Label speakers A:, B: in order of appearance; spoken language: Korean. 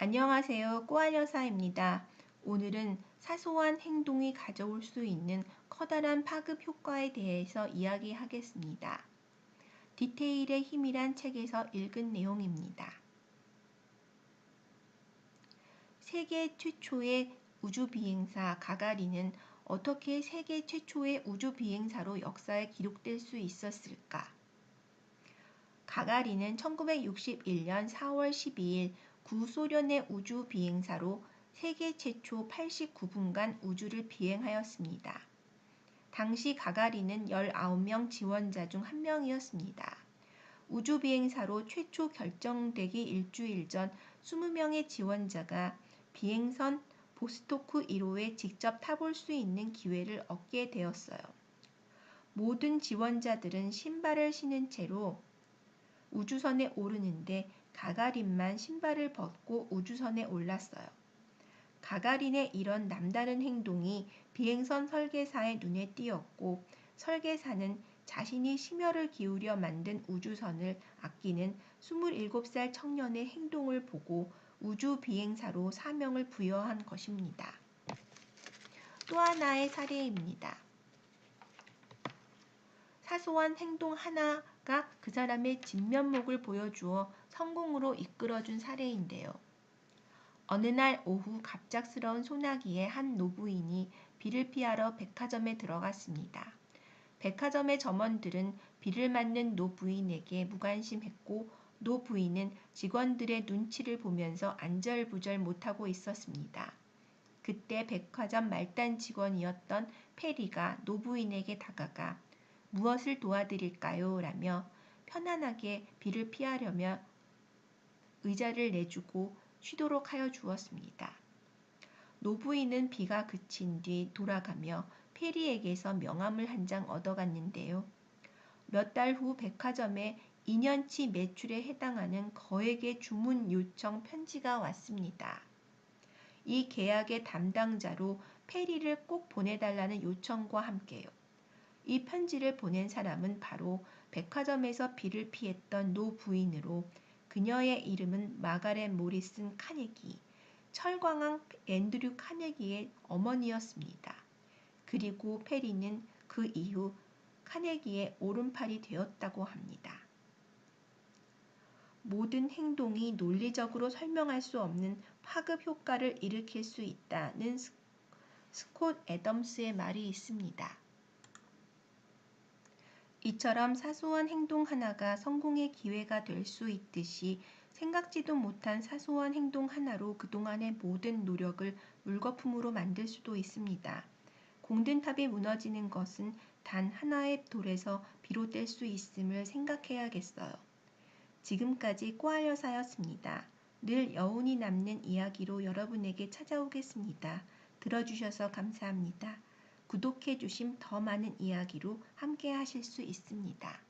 A: 안녕하세요. 꼬알여사입니다. 오늘은 사소한 행동이 가져올 수 있는 커다란 파급 효과에 대해서 이야기하겠습니다. 디테일의 힘이란 책에서 읽은 내용입니다. 세계 최초의 우주 비행사 가가리는 어떻게 세계 최초의 우주 비행사로 역사에 기록될 수 있었을까? 가가리는 1961년 4월 12일 구소련의 우주 비행사로 세계 최초 89분간 우주를 비행하였습니다. 당시 가가리는 19명 지원자 중한 명이었습니다. 우주 비행사로 최초 결정되기 일주일 전 20명의 지원자가 비행선 보스토크 1호에 직접 타볼 수 있는 기회를 얻게 되었어요. 모든 지원자들은 신발을 신은 채로 우주선에 오르는데 가가린만 신발을 벗고 우주선에 올랐어요. 가가린의 이런 남다른 행동이 비행선 설계사의 눈에 띄었고 설계사는 자신이 심혈을 기울여 만든 우주선을 아끼는 27살 청년의 행동을 보고 우주 비행사로 사명을 부여한 것입니다. 또 하나의 사례입니다. 사소한 행동 하나가 그 사람의 진면목을 보여주어 성공으로 이끌어준 사례인데요. 어느 날 오후 갑작스러운 소나기에 한 노부인이 비를 피하러 백화점에 들어갔습니다. 백화점의 점원들은 비를 맞는 노부인에게 무관심했고 노부인은 직원들의 눈치를 보면서 안절부절 못하고 있었습니다. 그때 백화점 말단 직원이었던 페리가 노부인에게 다가가 무엇을 도와드릴까요? 라며 편안하게 비를 피하려며 의자를 내주고 쉬도록 하여 주었습니다. 노부인은 비가 그친 뒤 돌아가며 페리에게서 명함을 한 장 얻어갔는데요. 몇 달 후 백화점에 2년치 매출에 해당하는 거액의 주문 요청 편지가 왔습니다. 이 계약의 담당자로 페리를 꼭 보내달라는 요청과 함께요. 이 편지를 보낸 사람은 바로 백화점에서 비를 피했던 노 부인으로 그녀의 이름은 마가렛 모리슨 카네기, 철광왕 앤드류 카네기의 어머니였습니다. 그리고 페리는 그 이후 카네기의 오른팔이 되었다고 합니다. 모든 행동이 논리적으로 설명할 수 없는 파급 효과를 일으킬 수 있다는 스콧 애덤스의 말이 있습니다. 이처럼 사소한 행동 하나가 성공의 기회가 될 수 있듯이 생각지도 못한 사소한 행동 하나로 그동안의 모든 노력을 물거품으로 만들 수도 있습니다. 공든탑이 무너지는 것은 단 하나의 돌에서 비롯될 수 있음을 생각해야겠어요. 지금까지 꼬알 여사였습니다. 늘 여운이 남는 이야기로 여러분에게 찾아오겠습니다. 들어주셔서 감사합니다. 구독해 주심 더 많은 이야기로 함께 하실 수 있습니다.